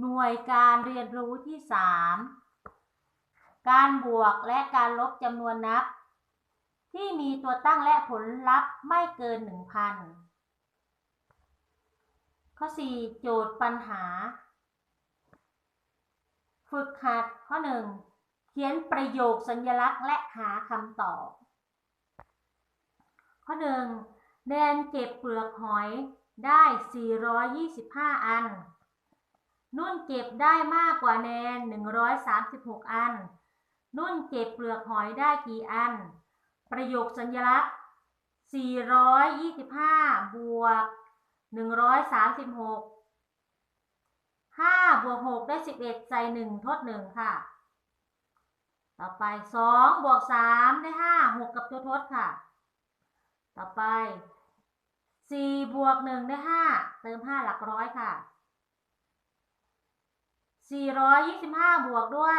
หน่วยการเรียนรู้ที่ 3 การบวกและการลบจำนวนนับ ที่มีตัวตั้งและผลลัพธ์ไม่เกิน 1,000 ข้อ 4 โจทย์ปัญหา ฝึกหัดข้อ 1 เขียนประโยคสัญลักษณ์และหาคำตอบ ข้อ 1แนนเก็บเปลือกหอยได้ 425 อัน นุ่นเก็บได้มากกว่าแนน 136 อัน นุ่นเก็บเปลือกหอยได้กี่อัน ประโยคสัญลักษณ์ 425 บวก 136 5บวก6ได้ 11 ใส่ 1 ทด 1 ค่ะ ต่อไป 2 บวก 3 ได้ 5 6 กับตัวทดค่ะ ต่อไป 4 บวก 1 ได้ 5 เติม 5 หลักร้อยค่ะ 425 บวกด้วย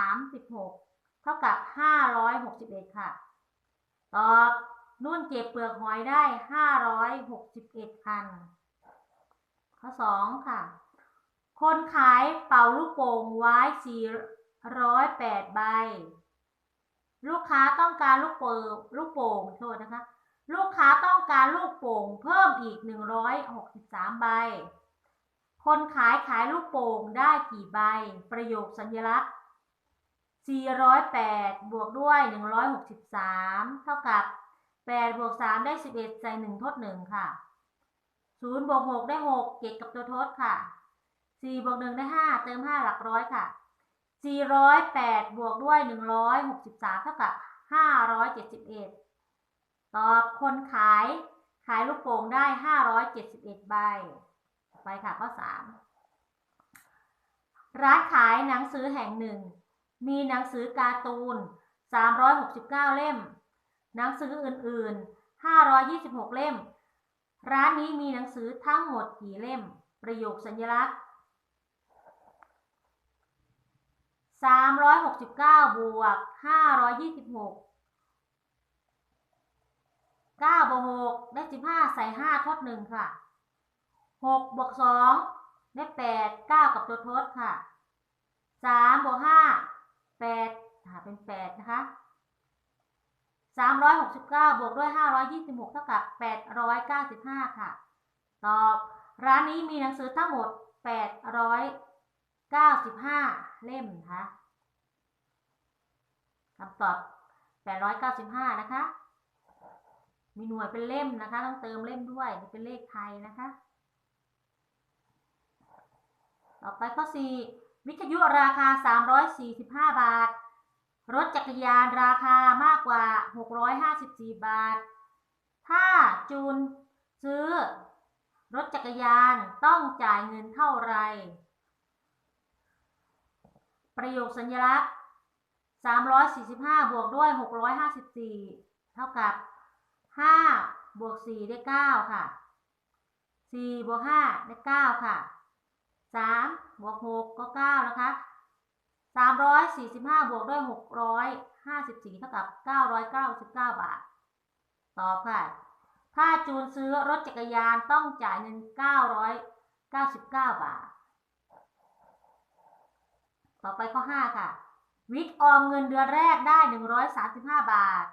136 เท่ากับ 561 ค่ะ ตอบนุ่นเก็บเปลือกหอยได้ 561 คัน ข้อ 2 ค่ะ คนขายเป่าลูกโป่งไว้ 408 ใบ ลูกค้าต้องการลูกโป่งลูกโป่งโทษนะคะ ลูกค้าต้องการลูกโป่งเพิ่มอีก 163 ใบ คนขายขายลูกโป่งได้กี่ใบ ประโยคสัญลักษณ์ 408 บวกด้วย 163 เท่ากับ 8 บวก 3 ได้ 11 ใส่ 1 ทด 1 ค่ะ 0 บวก 6 ได้ 6 เก็บกับตัวทดค่ะ 4 บวก 1 ได้ 5 เติม 5 หลักร้อยค่ะ 408 บวกด้วย 163 เท่ากับ 571 ตอบคนขายขายลูกโป่งได้ 571 ใบ ไปค่ะข้อ3ร้านขายหนังสือแห่งหนึ่ง มีหนังสือการ์ตูน 369 เล่ม หนังสืออื่นๆ 526 เล่ม ร้านนี้มีหนังสือทั้งหมดกี่เล่ม ประโยคสัญลักษณ์ 369 บวก 526 9บวก6ได้ 15 ใส่ 5 ทด 1 ค่ะ 6บวก2ได้8 9กับตัวทดค่ะ3บวก5 8ค่ะเป็น8นะคะ369บวกด้วย526เท่ากับ895ค่ะ ตอบร้านนี้มีหนังสือทั้งหมด895เล่มนะคะคำตอบ895นะคะ มีหน่วยเป็นเล่มนะคะ ต้องเติมเล่มด้วย เป็นเลขไทยนะคะ ต่อไปข้อ 4 วิทยุราคา 345 บาท รถจักรยานราคามากกว่า 654 บาท ถ้าจูนซื้อ รถจักรยานต้องจ่ายเงินเท่าไหรประโยคสัญลักษณ์ 345 บวกด้วย 654 เท่ากับ 5 บวก 4 ได้ 9 ค่ะ 4 บวก 5 ได้ 9 ค่ะ 3บวก6ก็9นะคะ345บวกด้วย654เท่ากับ999บาท ตอบค่ะ ถ้าจูนซื้อรถจักรยานต้องจ่ายเงิน999บาท ต่อไปข้อ5ค่ะ วิทย์ออมเงินเดือนแรกได้135บาท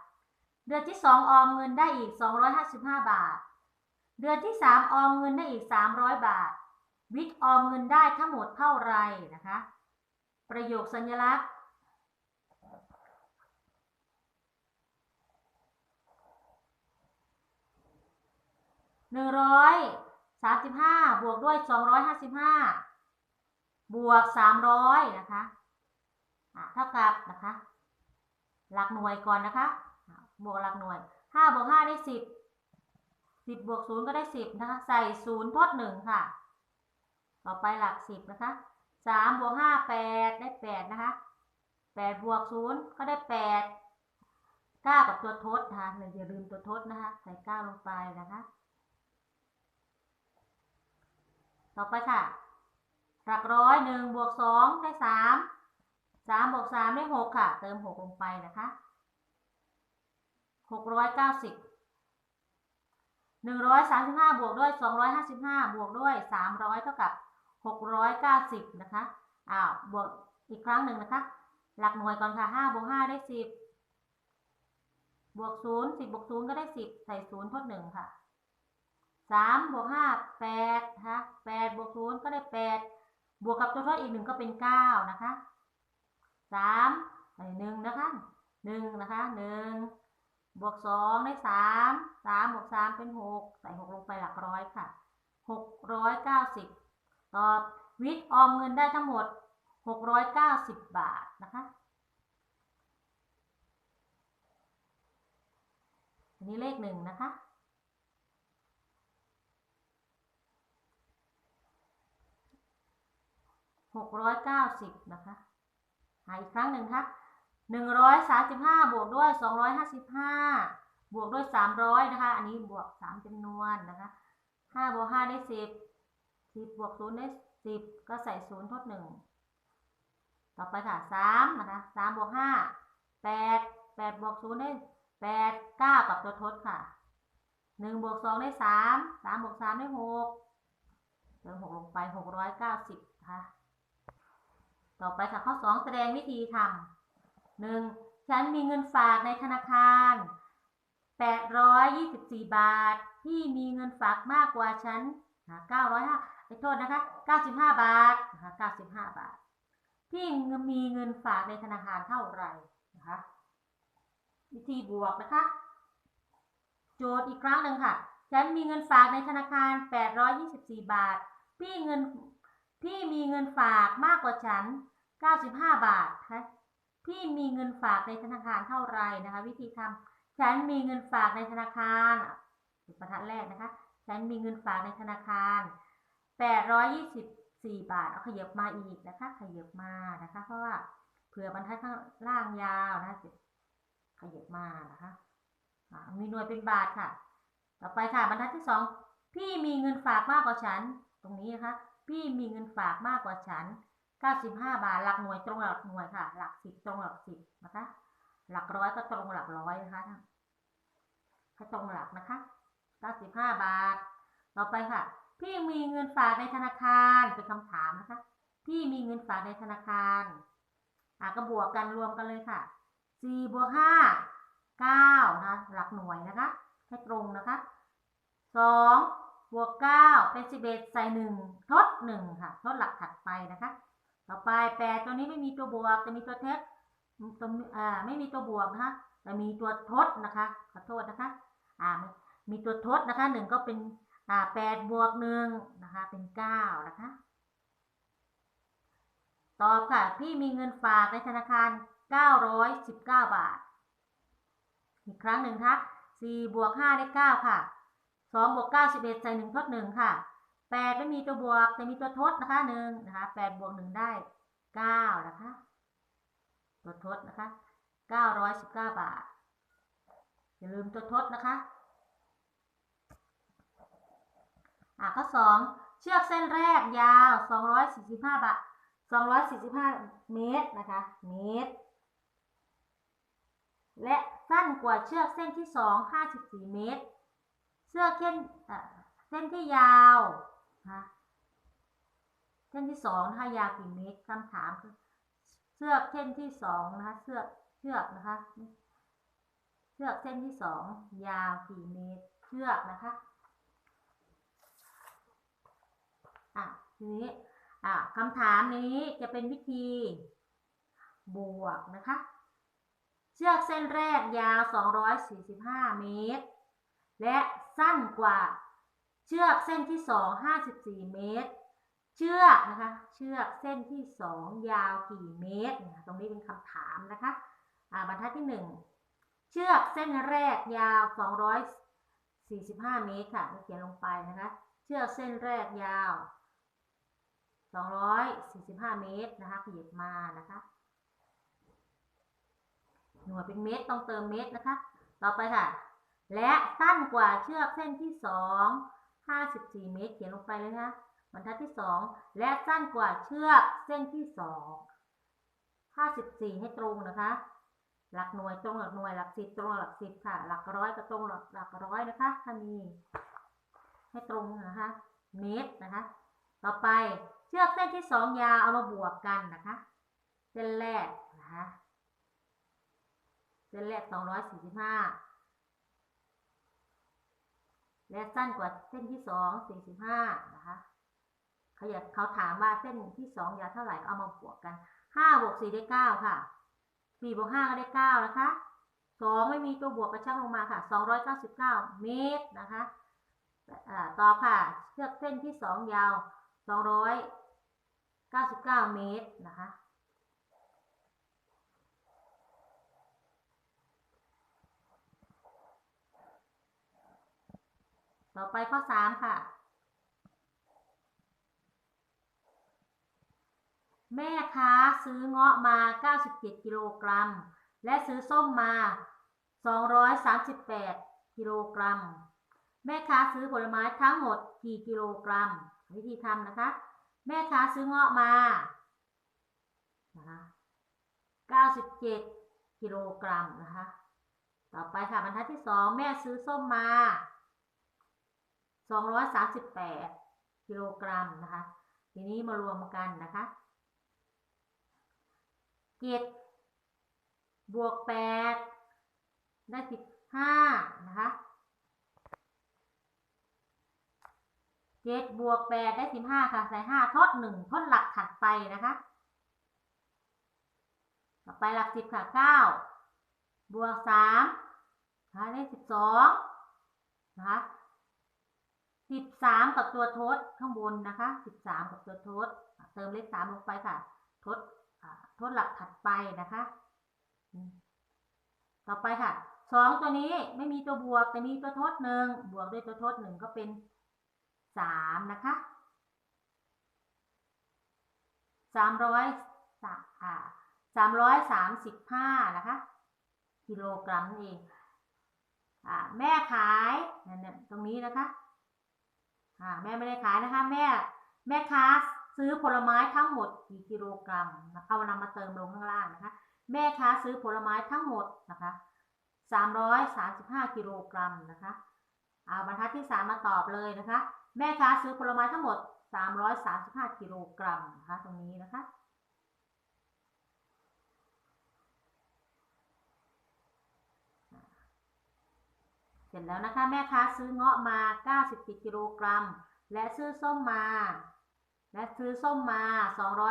เดือนที่2ออมเงินได้อีก255บาท เดือนที่3ออมเงินได้อีก300บาท วิทย์ออมเงินได้ทั้งหมดเท่าไหร่นะคะ ประโยคสัญลักษณ์ หนึ่งร้อยสามสิบห้าบวกด้วยสองร้อยห้าสิบห้าบวกสามร้อยนะคะเท่ากับนะคะ หลักหน่วยก่อนนะคะอะบวกหลักหน่วยห้าบวกห้าได้สิบสิบบวกศูนย์ก็ได้สิบนะคะ ใส่ศูนย์ทดหนึ่งค่ะ ต่อไปหลักสิบนะคะสามบวกห้าแปดได้แปดนะคะแปดบวกศูนย์ก็ได้แปดเก้ากับตัวทดนะคะอย่าลืมตัวทดนะคะ ใส่เก้าลงไปนะคะ ต่อไปค่ะ หลักร้อยหนึ่งบวกสองได้สามสามบวกสามได้หกค่ะ เติมหกลงไปนะคะหกร้อยเก้าสิบหนึ่งร้อยสามสิบห้าบวกด้วยสองร้อยห้าสิบห้าบวกด้วยสามร้อยเท่ากับ 690 นะคะ อ้าว บวกอีกครั้งหนึ่งนะคะ หลักหน่วยก่อนค่ะ5บวก5ได้ 10 บวก 0 10บวก 0 ก็ได้ 10 ใส่0ทด1ค่ะ 3 บวก 5 8นะคะ8บวก 0 ก็ได้ 8 บวกกับตัวทดอีก 1 ก็เป็น 9 นะคะ 3 1 นะคะ 1 นะคะ 1 บวก 2 ได้ 3 3 บวก 3 เป็น 6 ใส่ 6 ลงไปหลักร้อยค่ะ 690 ตอบวิทย์ออมเงินได้ทั้งหมดหกร้อยเก้าสิบบาทนะคะอันนี้เลขหนึ่งนะคะ หกร้อยเก้าสิบนะคะหาอีกครั้งหนึ่งค่ะหนึ่งร้อยสามสิบห้าบวกด้วยสองร้อยห้าสิบห้าบวกด้วยสามร้อยนะคะ อันนี้บวกสามจำนวนนะคะห้าบวกห้าได้สิบ สิบบวกศูนย์ได้สิบก็ใส่ศูนย์ทดหนึ่งต่อไปค่ะสามนะคะสามบวกห้าแปดแปดบวกศูนย์ได้แปดเก้ากับตัวทดค่ะหนึ่งบวกสองได้สามสามบวกสามได้หกเติมหกลงไปหกร้อยเก้าสิบค่ะ ต่อไปค่ะข้อสองแสดงวิธีทำหนึ่งฉันมีเงินฝากในธนาคารแปดร้อยยี่สิบสี่บาท ที่มีเงินฝากมากกว่าฉันเก้าร้อยห้า ไปโทษนะคะเก้าสิบาทนะคะเก้าสิบาท ที่มีเงินฝากในธนาคารเท่าไหร่นะคะวิธีบวกนะคะ โจทย์อีกครั้งหนึ่งค่ะ ฉันมีเงินฝากในธนาคาร 824 บาท พี่เงินพี่มีเงินฝากมากกว่าฉัน 95 บาทคะพี่มีเงินฝากในธนาคารเท่าไหร่นะคะ วิธีทำฉันมีเงินฝากในธนาคารบรรทัดแรกนะคะ ฉันมีเงินฝากในธนาคาร 824 บาท เอาขยับมาอีกนะคะ ขยับมานะคะ เพราะว่าเผื่อบรรทัดข้างล่างยาวนะคะขยับมานะคะมีหน่วยเป็นบาทค่ะ ต่อไปค่ะ บรรทัดที่สองพี่มีเงินฝากมากกว่าฉัน ตรงนี้นะคะ พี่มีเงินฝากมากกว่าฉัน 95 บาท หลักหน่วยตรงหลักหน่วยค่ะ หลักสิบตรงหลักสิบนะคะ หลักร้อยก็ตรงหลักร้อยนะคะให้ตรงหลักนะคะ 95 บาท ต่อไปค่ะ พี่มีเงินฝากในธนาคารเป็นคำถามนะคะ พี่มีเงินฝากในธนาคารอะก็บวกกันรวมกันเลยค่ะสี่บวกห้าเก้านะคะหลักหน่วยนะคะให้ตรงนะคะสองบวกเก้าเป็นสิบเอ็ดใส่หนึ่งทดหนึ่งค่ะทดหลักถัดไปนะคะ ต่อไปแปดตัวนี้ไม่มีตัวบวกจะมีตัวเท็จตัวอ่าไม่มีตัวบวกนะคะแต่มีตัวทดนะคะขอโทษนะคะอ่ามีตัวทดนะคะหนึ่งก็เป็น แปดบวกหนึ่งนะคะ เป็นเก้านะคะ ตอบค่ะ พี่มีเงินฝากในธนาคาร 919 บาท อีกครั้งหนึ่งค่ะ4บวก5ได้9ค่ะ2บวก9 11 ใส่1ทด1ค่ะ 8 ไม่มีตัวบวก แต่มีตัวทดนะคะ1นะคะ8บวก1ได้ 9 นะคะ ตัวทดนะคะ 919 บาท อย่าลืมตัวทดนะคะ อะข้อ2เชือกเส้นแรกยาว 245บาท245 เมตรนะคะ เมตร และสั้นกว่าเชือกเส้นที่ 2 54 เมตร เชือกเส้นเส้นที่ยาวนะเส้นที่2นะคะยาวกี่เมตรคำถามคือเชือกเส้นที่2นะคะเชือกเชือกนะคะ เชือกเส้นที่ 2 ยาวกี่เมตร เชือกนะคะ อะทีนี้อะคำถามนี้จะเป็นวิธีบวกนะคะ เชือกเส้นแรกยาว 245 เมตร และสั้นกว่าเชือกเส้นที่ 2 54 เมตร เชือกนะคะ เชือกเส้นที่ 2 ยาวกี่เมตร ตรงนี้เป็นคำถามนะคะอ่าบรรทัดที่ 1 เชือกเส้นแรกยาว 245 เมตรค่ะเขียนลงไปนะคะ เชือกเส้นแรกยาว 245 เมตรนะคะขยับมานะคะหน่วยเป็นเมตรต้องเติมเมตรนะคะ ต่อไปค่ะ และสั้นกว่าเชือกเส้นที่ 2 54 เมตรเขียนลงไปเลยนะบรรทัดที่ 2 และสั้นกว่าเชือกเส้นที่ 2 54 ให้ตรงนะคะ หลักหน่วยตรงหลักหน่วยหลักสิบตรงหลักสิบค่ะ หลักร้อยก็ตรงหลักหลักร้อยนะคะถ้ามีให้ตรงนะคะ เมตรนะคะ ต่อไป ชือกเส้นที่สองยาวเอามาบวกกันนะคะ เส้นแรกนะคะเส้นแรกสองร้อยสี่สิบห้าและสั้นกว่าเส้นที่สองสี่สิบห้านะคะเขาอยากเขาถามว่าเส้นที่สองยาวเท่าไหร่ก็เอามาบวกกันห้าบวกสี่ได้เก้าค่ะสี่บวกห้าก็ได้เก้านะคะสองไม่มีตัวบวกกระชั่งลงมาค่ะสองร้อยเก้าสิบเก้าเมตรนะคะต่อค่ะ เชือกเส้นที่สองยาวสองร้อย เก้าสิบเก้าเมตรนะคะ ต่อไปข้อสามค่ะ แม่ค้าซื้อเงาะมา 97 กิโลกรัม และซื้อส้มมา 238 กิโลกรัม แม่ค้าซื้อผลไม้ทั้งหมดกี่กิโลกรัม วิธีทำนะคะ แม่ค้าซื้อเงาะมานะคะ97กิโลกรัมนะคะ ต่อไปค่ะบรรทัดที่สองแม่ซื้อส้มมา 238กิโลกรัมนะคะ ทีนี้มารวมกันนะคะเจ็ดบวกแปดได้สิบห้านะคะ เจ็ดบวกแปดได้สิบห้าค่ะ ใส่ห้าทดหนึ่งทดหลักถัดไปนะคะ ต่อไปหลักสิบค่ะเก้าบวกสามนะคะได้สิบสองนะคะสิบสามกับตัวทดข้างบนนะคะสิบสามกับตัวทดเติมเลขสามลงไปค่ะ ทดทดหลักถัดไปนะคะ ต่อไปค่ะสองตัวนี้ไม่มีตัวบวกแต่มีตัวทดหนึ่งบวกด้วยตัวทดหนึ่งก็เป็น สามนะคะสามร้อยสามร้อยสามสิบห้านะคะ กิโลกรัมนั่นเองอแม่ขายนั่นเนี่ยตรงนี้นะคะแม่ไม่ได้ขายนะคะ แม่แม่ค้าซื้อผลไม้ทั้งหมดกี่กิโลกรัมเอานำมาเติมลงข้างล่างนะคะ แม่ค้าซื้อผลไม้ทั้งหมดนะคะ335กิโลกรัมนะคะเอาบรรทัดที่สามมาตอบเลยนะคะ แม่ค้าซื้อผลไม้ทั้งหมด 335 กิโลกรัมนะคะตรงนี้นะคะเสร็จแล้วนะคะแม่ค้าซื้อเงาะมา97กิโลกรัม และซื้อส้มมา และซื้อส้มมา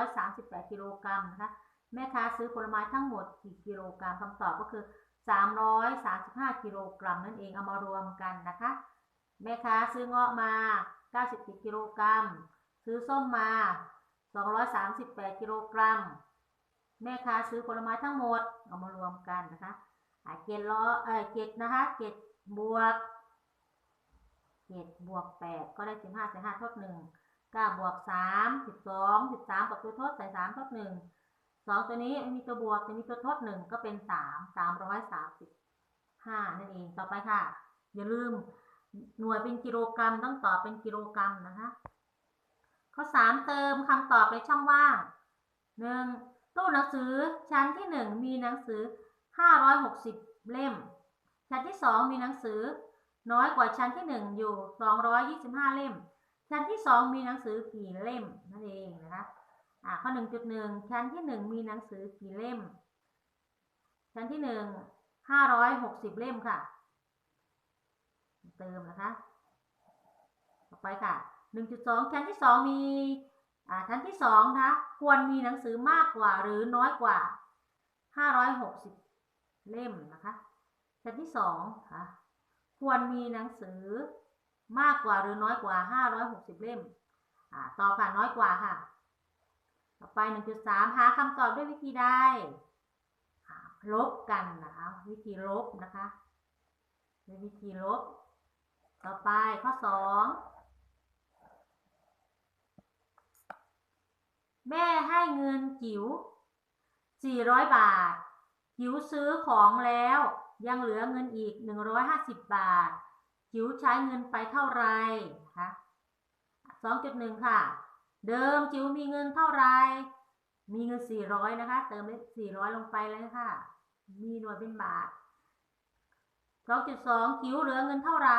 238 กิโลกรัมนะคะแม่ค้าซื้อผลไม้ทั้งหมดกี่กิโลกรัมคำตอบก็คือ 335 กิโลกรัมนั่นเองเอามารวมกันนะคะ แม่ค้าซื้อเงาะมา 97กิโลกรัม ซื้อส้มมา 238กิโลกรัม แม่ค้าซื้อผลไม้ทั้งหมด เอามารวมกันนะคะอ่าเกตล้อเออเกตนะคะเกตบวกเกตบวกแปดก็ได้สิบห้าใส่ห้าทดหนึ่งเก้าบวกสามสิบสองสิบสามกับตัวทดใส่สามทดหนึ่งสองตัวนี้มีตัวบวกจะมีตัวทดหนึ่งก็เป็นสามสามร้อยสามสิบห้านั่นเองต่อไปค่ะ อย่าลืม หน่วยเป็นกิโลกรัมต้องตอบเป็นกิโลกรัมนะคะ ข้อสามเติมคำตอบในช่องว่างหนึ่งตู้หนังสือชั้นที่หนึ่งมีหนังสือห้าร้อยหกสิบเล่ม ชั้นที่สองมีหนังสือ น้อยกว่าชั้นที่หนึ่งอยู่สองร้อยยี่สิบห้าเล่ม ชั้นที่สองมีหนังสือกี่เล่มนั่นเองนะคะอ่าข้อหนึ่งจุดหนึ่งชั้นที่หนึ่งมีหนังสือกี่เล่ม ชั้นที่หนึ่งห้าร้อยหกสิบเล่มค่ะ เติมนะคะ ต่อไปค่ะหนึ่งจุดสองชั้นที่สองมีอ่าชั้นที่สองนะคะควรมีหนังสือมากกว่าหรือน้อยกว่าห้าร้อยหกสิบเล่มนะคะ ชั้นที่สองค่ะควรมีหนังสือมากกว่าหรือน้อยกว่าห้าร้อยหกสิบเล่มอ่าตอบค่ะน้อยกว่าค่ะ ต่อไปหนึ่งจุดสามหาคำตอบด้วยวิธีใดลบกันนะคะวิธีลบนะคะด้วยวิธีลบ ต่อไปข้อสองแม่ให้เงินจิ๋ว400 บาท จิ๋วซื้อของแล้ว ยังเหลือเงินอีก 150 บาท จิ๋วใช้เงินไปเท่าไหร่นะคะ2.1 ค่ะ เดิมจิ๋วมีเงินเท่าไหร่มีเงิน 400 นะคะ เติมเลข400 ลงไปเลยค่ะ มีหน่วยเป็นบาท2.2จิ๋วเหลือเงินเท่าไร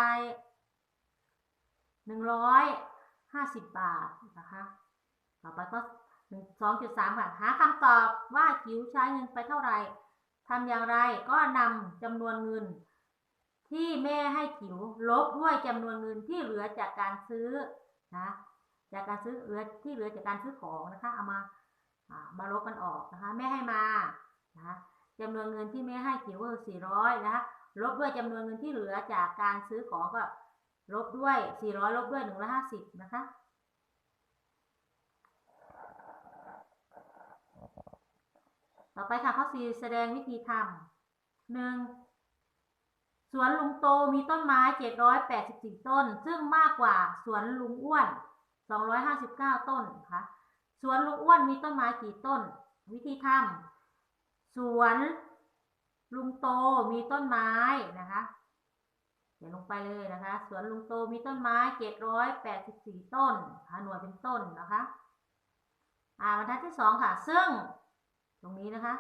หนึ่งร่150บบาทนะคะ ต่อไปก็สองจุดสามค่ะ หาคำตอบว่าจิ๋วใช้เงินไปเท่าไหร่ทำอย่างไรก็นำจำนวนเงิน ที่แม่ให้จิ๋วลบด้วยจำนวนเงินที่เหลือจากการซื้อนะจากการซื้อเหลือที่เหลือจากการซื้อของนะคะ เอามาอามาลบกันออกนะคะแม่ให้มานะจำนวนเงินที่แม่ให้จิ๋วก็คือสี่ร้อยนะคะลบด้วยจำนวนเงินที่เหลือจากการซื้อของก็ ลบด้วย 400 ลบด้วย 150 นะคะ ต่อไปค่ะข้อ4แสดงวิธีทำหนึ่งสวนลุงโตมีต้นไม้ 784 ต้น ซึ่งมากกว่าสวนลุงอ้วน 259 ต้นนะคะสวนลุงอ้วนมีต้นไม้กี่ต้น วิธีทำสวนลุงโตมีต้นไม้นะคะ ขียนลงไปเลยนะคะ สวนลุงโตมีต้นไม้เจ็ดร้อยแปดสิบสี่ต้นนะคะหน่วยเป็นต้นนะคะ อ่าบรรทัดที่สองค่ะ ซึ่ง ตรงนี้นะคะ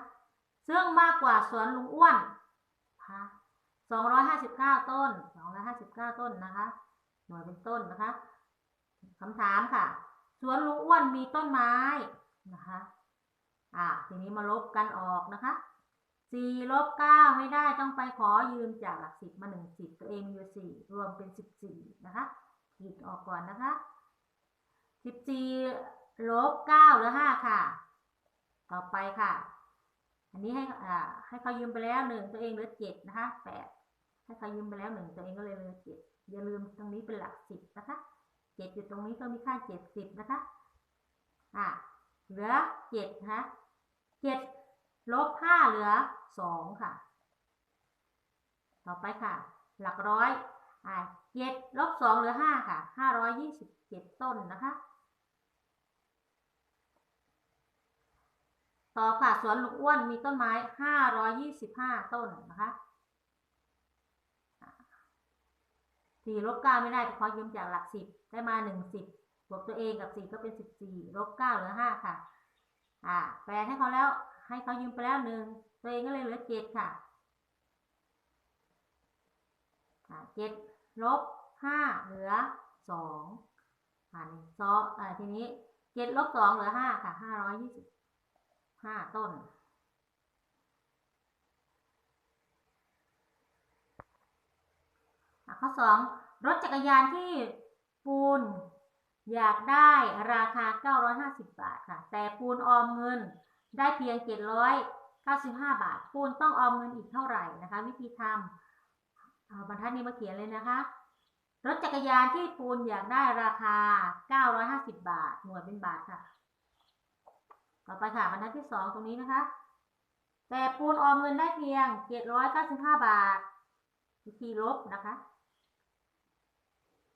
ซึ่งมากกว่าสวนลุงอ้วนนะคะสองร้อยห้าสิบเก้าต้นสองร้อยห้าสิบเก้าต้นนะคะ หน่วยเป็นต้นนะคะคำถามค่ะ สวนลุงอ้วนมีต้นไม้นะคะ อ่า ทีนี้มาลบกันออกนะคะ สี่ลบเก้าไม่ได้ต้องไปขอยืมจากหลักสิบมาหนึ่งสิบตัวเองอยู่สี่รวมเป็นสิบสี่นะคะขีดออกก่อนนะคะสิบสี่ลบเก้าเหลือห้าค่ะ ต่อไปค่ะ อันนี้ให้อ่าให้เขายืมไปแล้วหนึ่งตัวเองเหลือเจ็ดนะคะแปดให้เขายืมไปแล้วหนึ่งตัวเองก็เลยเหลือเจ็ดอย่าลืมตรงนี้เป็นหลักสิบนะคะเจ็ดอยู่ตรงนี้ก็มีค่าเจ็ดสิบนะคะ อ่าเหลือเจ็ดนะคะเจ็ด ลบห้าเหลือสองค่ะ ต่อไปค่ะ หลักร้อยอ่าเจ็ดลบสองเหลือห้าค่ะห้าร้อยยี่สิบเจ็ดต้นนะคะ ต่อค่ะสวนลุงอ้วนมีต้นไม้ห้าร้อยยี่สิบห้าต้นนะคะสี่ลบเก้าไม่ได้เพราะยืมจากหลักสิบได้มาหนึ่งสิบบวกตัวเองกับสี่ก็เป็นสิบสี่ลบเก้าเหลือห้าค่ะ อ่า แปลให้เขาแล้ว ให้เขายืมไปแล้วหนึ่งตัวเองก็เลยเหลือเจ็ดค่ะเจ็ดลบห้าเหลือสองอ่านึ่งสองอ่าทีนี้เจ็ดลบสองเหลือห้าค่ะห้าร้อยยี่สิบห้าต้น ข้อสองรถจักรยานที่ปูนอยากได้ราคา 950 บาทค่ะ แต่ปูนออมเงิน ได้เพียง 795 บาทปูนต้องออมเงินอีกเท่าไหร่นะคะ วิธีทำบรรทัดนี้มาเขียนเลยนะคะ รถจักรยานที่ปูนอยากได้ราคา 950 บาท หน่วยเป็นบาทค่ะ ต่อไปค่ะบรรทัดที่สองตรงนี้นะคะ แต่ปูนออมเงินได้เพียง 795 บาท วิธีลบนะคะ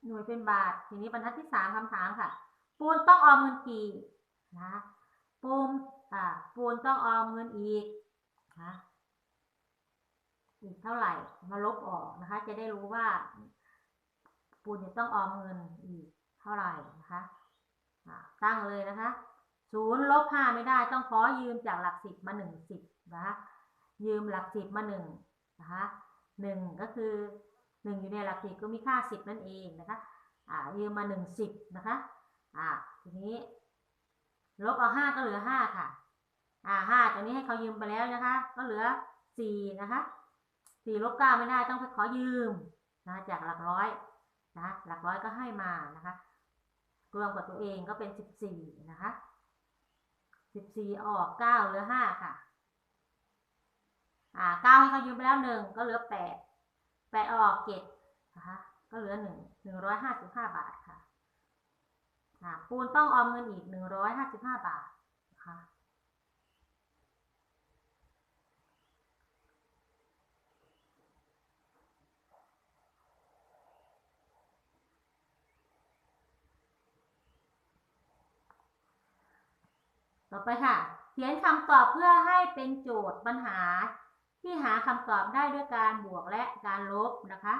หน่วยเป็นบาท ทีนี้บรรทัดที่สามคำถามค่ะ ปูนต้องออมเงินกี่นะปูน อ่าปูนต้องออมเงินอีกนะอีกเท่าไหร่มาลบออกนะคะ จะได้รู้ว่า ปูนจะต้องออมเงินอีกเท่าไหร่นะคะตั้งเลยนะคะศูนย์ลบห้าไม่ได้ต้องขอยืมจากหลักสิบมาหนึ่งสิบนะคะยืมหลักสิบมาหนึ่งนะคะหนึ่งก็คือหนึ่งอยู่ในหลักสิบก็มีค่าสิบนั่นเองนะคะอ่ายืมมาหนึ่งสิบนะคะอ่าทีนี้ ลบเอาห้าก็เหลือห้าค่ะ อ่าห้าตัวนี้ให้เขายืมไปแล้วนะคะ ก็เหลือสี่นะคะสี่ลบเก้าไม่ได้ต้องไปขอยืมนะจากหลักร้อยนะหลักร้อยก็ให้มานะคะรวมกับตัวเองก็เป็นสิบสี่นะคะสิบสี่ออกเก้าเหลือห้าค่ะ อ่าเก้าให้เขายืมไปแล้วหนึ่งก็เหลือแปดแปดออกเจ็ดนะคะก็เหลือหนึ่งหนึ่งร้อยห้าสิบห้าบาทค่ะอ่าปูนต้องออมเงินอีกหนึ่งร้อยห้าสิบห้าบาทนะคะ ต่อไปค่ะ เขียนคำตอบเพื่อให้เป็นโจทย์ปัญหา ที่หาคำตอบได้ด้วยการบวกและการลบนะคะ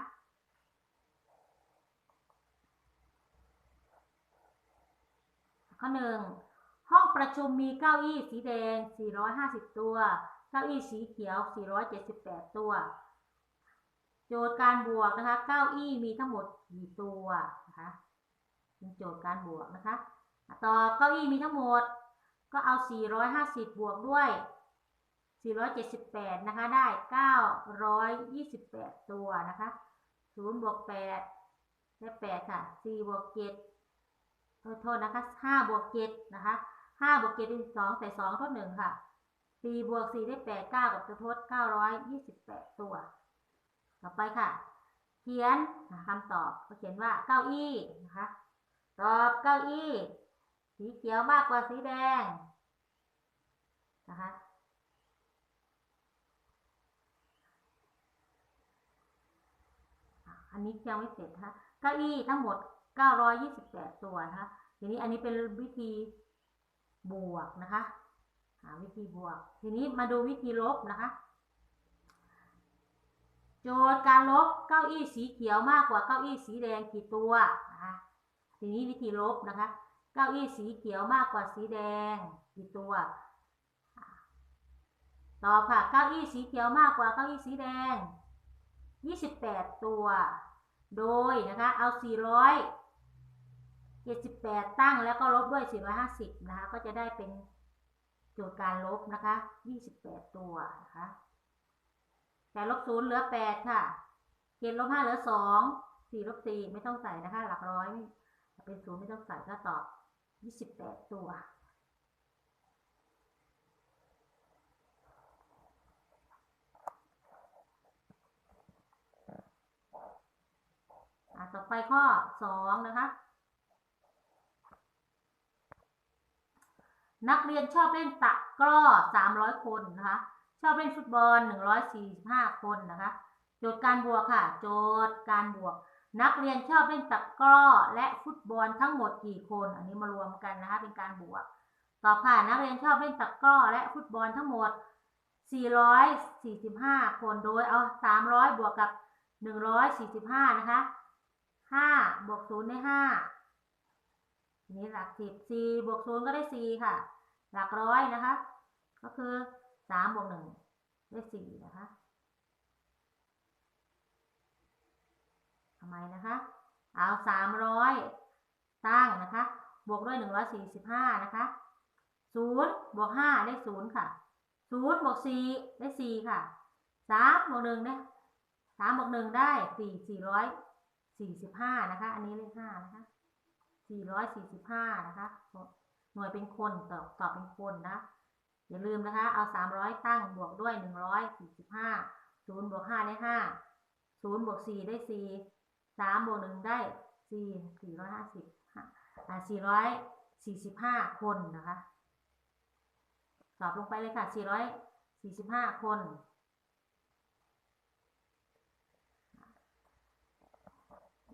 ข้อหนึ่งห้องประชุมมีเก้าอี้สีแดง 450 ตัว เก้าอี้สีเขียว 478 ตัว โจทย์การบวกนะคะ เก้าอี้มีทั้งหมดกี่ตัวนะคะเป็นโจทย์การบวกนะคะ ต่อเก้าอี้มีทั้งหมด ก็เอา 450 บวกด้วย 478 นะคะ ได้ 928 ตัวนะคะ0บวก8ได้ 8 ค่ะ 4 บวก7โทษโทษนะคะ 5 บวก7นะคะ 5 บวก7เป็น2ใส่2ทด1ค่ะ 4 บวก 4 ได้ 8 9 กับตัวทด928 ตัว ต่อไปค่ะ เขียนคำตอบก็เขียนว่าเก้าอี้นะคะ ตอบเก้าอี้ สีเขียวมากกว่าสีแดงนะคะอันนี้ยังไม่เสร็จนะคะเก้าอี้ทั้งหมด 928 ตัวนะคะทีนี้อันนี้เป็นวิธีบวกนะคะหาวิธีบวก ทีนี้มาดูวิธีลบนะคะ โจทย์การลบเก้าอี้สีเขียวมากกว่าเก้าอี้สีแดงกี่ตัวนะคะทีนี้วิธีลบนะคะ ก้าอี้สีเขียวมากกว่าสีแดงกี่ตัวอะตอบค่ะ เก้าอี้สีเขียวมากกว่าเก้าอี้สีแดง 28 ตัว โดยนะคะ เอา478 ตั้งแล้วก็ลบด้วย 450 นะคะ ก็จะได้เป็นโจทย์การลบนะคะ 28 ตัวนะคะแต่ลบศูนย์เหลือแปดค่ะเจ็ดลบห้าเหลือสองสี่ลบสี่ไม่ต้องใส่นะคะ หลักร้อยเป็นศูนย์ไม่ต้องใส่ก็ตอบ ยี่สิบแปดตัวอะต่อไปข้อสองนะคะ นักเรียนชอบเล่นตะกร้อ 300 คนนะคะ ชอบเล่นฟุตบอล 145 คนนะคะ โจทย์การบวกค่ะ โจทย์การบวก นักเรียนชอบเล่นตะกร้อและฟุตบอลทั้งหมดกี่คน อันนี้มารวมกันนะคะเป็นการบวกตอบค่ะนักเรียนชอบเล่นตะกร้อและฟุตบอลทั้งหมด 445 คนโดยเอา 300 บวกกับ 145 นะคะ 5 บวก 0 ได้ 5 นี้หลัก10 4บวก 0 ก็ได้ 4 ค่ะ หลักร้อยนะคะ ก็คือ 3 บวก 1 ได้ 4 นะคะทำไมนะคะ เอาสามร้อยตั้งนะคะ บวกด้วยหนึ่งร้อยสี่สิบห้านะคะศูนย์บวกห้าได้ศูนย์ค่ะศูนย์บวกสี่ได้สี่ค่ะสามบวกหนึ่งได้สามบวกหนึ่งได้สี่สี่ร้อยสี่สิบห้านะคะ อันนี้เลขห้านะคะสี่ร้อยสี่สิบห้านะคะ หน่วยเป็นคนตอบตอบเป็นคนนะ อย่าลืมนะคะ เอาสามร้อยตั้งบวกด้วยหนึ่งร้อยสี่สิบห้าศูนย์บวกห้าได้ห้าศูนย์บวกสี่ได้สี่ สามบวกหนึ่งได้สี่สี่ร้อยห้าสิบอ่าสี่ร้อยสี่สิบห้าคนนะคะ ตอบลงไปเลยค่ะสี่ร้อยสี่สิบห้าคน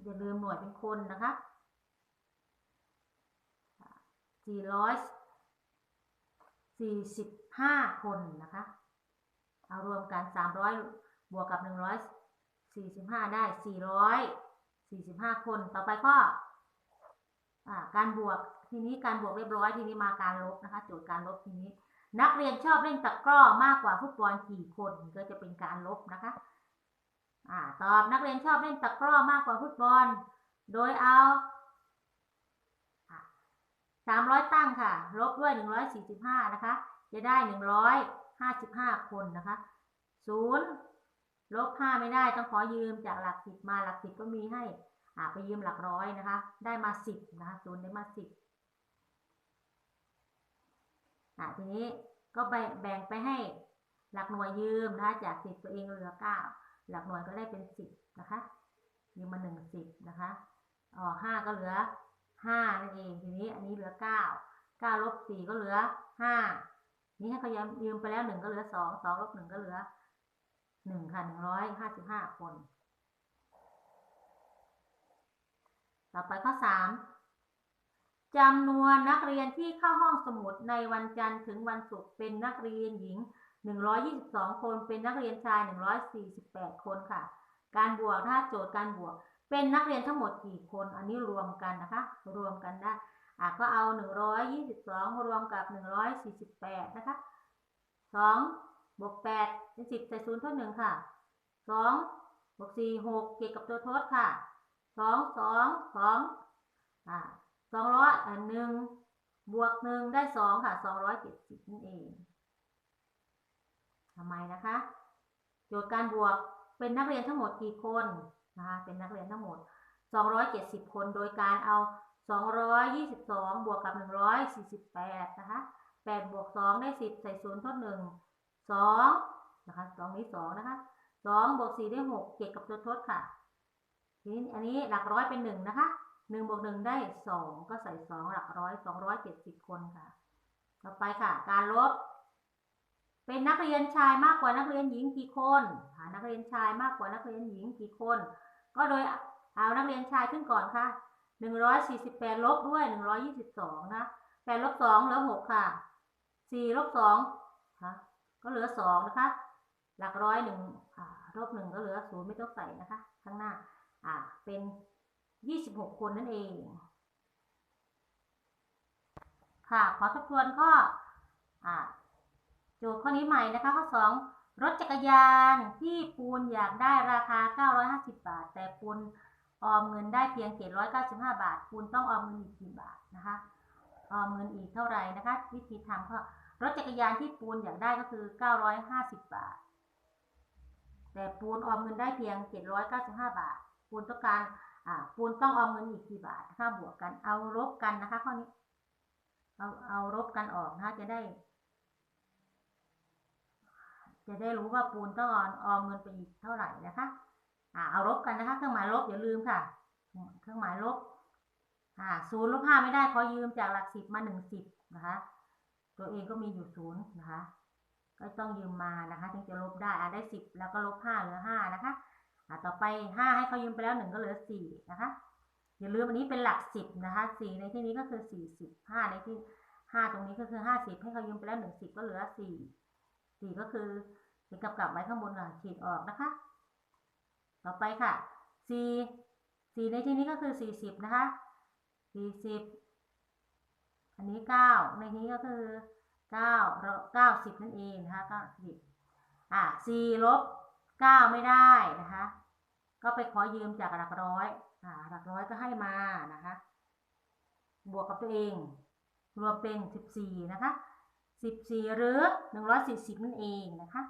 อย่าลืมหน่วยเป็นคนนะคะสี่ร้อยสี่สิบห้าคนนะคะ เอารวมกันสามร้อยบวกกับหนึ่งร้อยสี่สิบห้าได้สี่ร้อย 445คน ต่อไปก็อ่าการบวก ทีนี้การบวกเรียบร้อย ทีนี้มาการลบนะคะ โจทย์การลบทีนี้ นักเรียนชอบเล่นตะกร้อมากกว่าฟุตบอลกี่คน ก็จะเป็นการลบนะคะอ่าตอบนักเรียนชอบเล่นตะกร้อมากกว่าฟุตบอล โดยเอาสามร้อยตั้งค่ะ ลบด้วยหนึ่งร้อยสี่สิบห้านะคะ จะได้หนึ่งร้อยห้าสิบห้าคนนะคะศูนย์ ลบห้าไม่ได้ต้องขอยืมจากหลักสิบมาหลักสิบก็มีให้อ่าไปยืมหลักร้อยนะคะ ได้มาสิบนะคะศูนย์ได้มาสิบอ่าทีนี้ก็ไปแบ่งไปให้หลักหน่วยยืมนะคะจากสิบตัวเองเหลือเก้าหลักหน่วยก็ได้เป็นสิบนะคะยืมมาหนึ่งสิบนะคะอ๋อห้าก็เหลือห้านั่นเองทีนี้อันนี้เหลือเก้าเก้าลบสี่ก็เหลือห้านี่ให้เขายืมยืมไปแล้วหนึ่งก็เหลือสองสองลบหนึ่งก็เหลือ หนึ่งค่ะหนึ่งร้อยห้าสิบห้าคน ต่อไปข้อสามจำนวนนักเรียนที่เข้าห้องสมุดในวันจันทร์ถึงวันศุกร์เป็นนักเรียนหญิง 122 คน เป็นนักเรียนชาย 148 คนค่ะ การบวกถ้าโจทย์การบวก เป็นนักเรียนทั้งหมดกี่คน อันนี้รวมกันนะคะ รวมกันได้อะก็เอา 122 รวมกับ 148 นะคะ2 บวก8เป็น10ใส่0ทด1ค่ะ2บวก4 6เกี่ยวกับตัวทดค่ะ2 2 2อ่า200อ่า1บวกหนึ่งได้สองค่ะสองร้อยเจ็ดสิบนั่นเองทำไมนะคะ โจทย์การบวกเป็นนักเรียนทั้งหมดกี่คนนะคะเป็นนักเรียนทั้งหมด 270 คนโดยการเอา 222 บวกกับ 148 นะคะ 8 บวก 2 ได้ 10 ใส่ศูนย์ทด1 2นะคะตรงนี้2นะคะ2บวก4ได้6เก็บกับตัวทดค่ะทีนี้อันนี้หลักร้อยเป็น1นะคะ1บวก1ได้2ก็ใส่2หลักร้อย270คนค่ะ ต่อไปค่ะ การลบ เป็นนักเรียนชายมากกว่านักเรียนหญิงกี่คนหานักเรียนชายมากกว่านักเรียนหญิงกี่คน ก็โดยเอานักเรียนชายขึ้นก่อนค่ะ148ลบด้วย122นะ8ลบ2เหลือ6ค่ะ4ลบ2ค่ะ ก็เหลือ2นะคะ หลักร้อยหนึ่งลบหนึ่งก็เหลือ0ไม่ต้องใส่นะคะ ข้างหน้า อ่า เป็น26คนนั่นเอง ค่ะ ขอทบทวนข้ออ่าโจทย์ข้อนี้ใหม่นะคะ ข้อ2รถจักรยานที่ปูนอยากได้ราคา 950 บาท แต่ปูนออมเงินได้เพียง 795 บาท ปูนต้องออมเงินอีกกี่บาทนะคะ ออมเงินอีกเท่าไหร่นะคะ วิธีทำก็ รถจักรยานที่ปูนอยากได้ก็คือ 950 บาท แต่ปูนออมเงินได้เพียง 795 บาท ปูนต้องการอ่าปูนต้องออมเงินอีกกี่บาทนะคะบวกกัน เอาลบกันนะคะข้อนี้ เอาเอาลบกันออกนะคะจะได้ จะได้รู้ว่าปูนต้องออมออมเงินไปอีกเท่าไหร่นะคะอ่าเอาลบกันนะคะ เครื่องหมายลบอย่าลืมค่ะ เครื่องหมายลบอ่าศูนย์ลบห้าไม่ได้ขอยืมจากหลักสิบมาหนึ่งสิบนะคะ ตัวเองก็มีอยู่ศูนย์นะคะ ก็ต้องยืมมานะคะถึงจะลบได้อ่าได้สิบแล้วก็ลบห้าเหลือห้านะคะอ่าต่อไปห้าให้เขายืมไปแล้วหนึ่งก็เหลือสี่นะคะอย่าลืมอันนี้เป็นหลักสิบนะคะสี่ในที่นี้ก็คือสี่สิบห้าในที่ห้าตรงนี้ก็คือห้าสิบให้เขายืมไปแล้วหนึ่งสิบก็เหลือสี่สี่ก็คือเป็นกับกลับไว้ข้างบนค่ะขีดออกนะคะ ต่อไปค่ะสี่สี่ในที่นี้ก็คือสี่สิบนะคะสี่สิบ อันนี้เก้าในนี้ก็คือเก้าเก้าสิบนั่นเองนะคะเก้าสิบอ่าสี่ลบเก้าไม่ได้นะคะ ก็ไปขอยืมจากหลักร้อยอ่าหลักร้อยก็ให้มานะคะ บวกกับตัวเอง รวมเป็นสิบสี่นะคะสิบสี่หรือหนึ่งร้อยสี่สิบนั่นเองนะคะ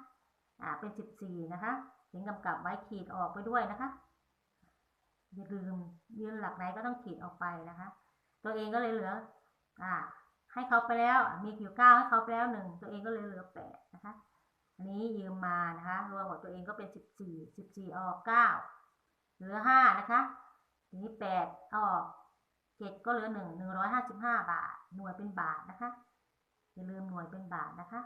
อ่าเป็นสิบสี่นะคะถึงกำกับไว้ขีดออกไปด้วยนะคะอย่าลืมยืนหลักไหนก็ต้องขีดออกไปนะคะ ตัวเองก็เลยเหลือ อ่าให้เขาไปแล้วมีอยู่เก้าให้เขาไปแล้วหนึ่งตัวเองก็เลยเหลือแปดนะคะอันนี้ยืมมานะคะรวมกับตัวเองก็เป็นสิบสี่สิบสี่ออกเก้าเหลือห้านะคะทีนี้แปดออกเจ็ดก็เหลือหนึ่งหนึ่งร้อยห้าสิบห้าบาท หน่วยเป็นบาทนะคะอย่าลืมหน่วยเป็นบาทนะคะ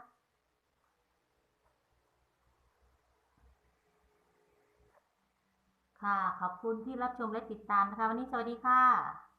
ค่ะ ขอบคุณที่รับชมและติดตามนะคะ วันนี้สวัสดีค่ะ